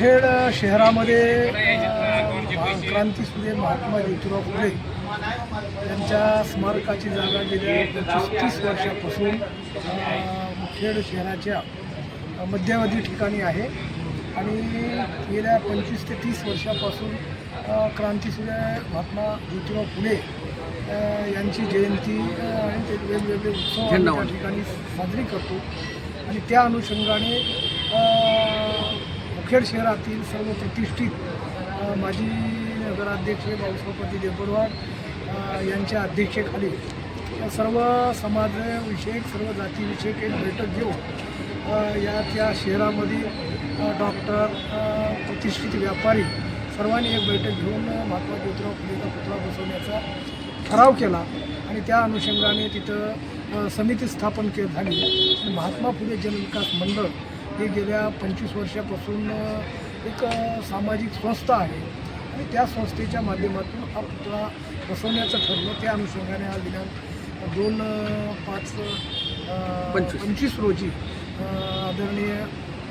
मुखेड शहरामध्ये क्रांतीसूर्य महात्मा ज्योतिराव फुले यांच्या स्मारकाची जागा गेल्या पंचवीस तीस वर्षापासून अ, मुखेड शहराच्या अ, मध्यवर्ती ठिकाणी आहे. आणि गेल्या पंचवीस ते तीस वर्षापासून क्रांतीसूर्य महात्मा ज्योतिराव फुले यांची जयंती आणि ते वेगवेगळे उत्सव त्या ठिकाणी साजरी करतो. आणि त्या अनुषंगाने खेड मुखेड शहरातील सर्व प्रतिष्ठित माजी नगराध्यक्ष भाऊसाहेबपती देपडवाड यांच्या अध्यक्षतेखाली सर्व समाजविषयक सर्व जातीविषयक एक बैठक घेऊन या त्या शहरामध्ये डॉक्टर प्रतिष्ठित व्यापारी सर्वांनी एक बैठक घेऊन महात्मा ज्योतिराव फुलेचा पुतळा बसवण्याचा ठराव केला आणि त्या अनुषंगाने तिथं समिती स्थापन के झाली. महात्मा फुले जनविकास मंडळ हे गेल्या पंचवीस वर्षापासून एक सामाजिक संस्था आहे. आणि त्या संस्थेच्या माध्यमातून हा पुतळा बसवण्याचं ठरलं त्या अनुषंगाने हा दिनांक दोन पाच पंचवीस. रोजी आदरणीय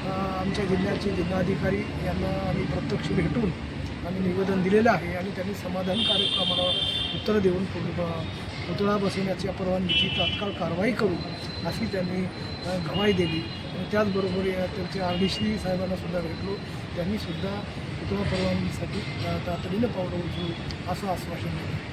आमच्या जिल्ह्याचे जिल्हाधिकारी यांना आम्ही प्रत्यक्ष भेटून आम्ही निवेदन दिलेलं आहे आणि त्यांनी समाधानकारक आम्हाला उत्तरं देऊन पुतळा बसवण्याच्या परवानगीची तात्काळ कारवाई करू अशी त्यांनी गवाई दिली. आणि त्याचबरोबर या त्यांच्या आर श्री साहेबांना सुद्धा भेटलो. त्यांनी सुद्धा पुतळा परवानगीसाठी तातडीनं पावलं उचलू असं आश्वासन दिलं.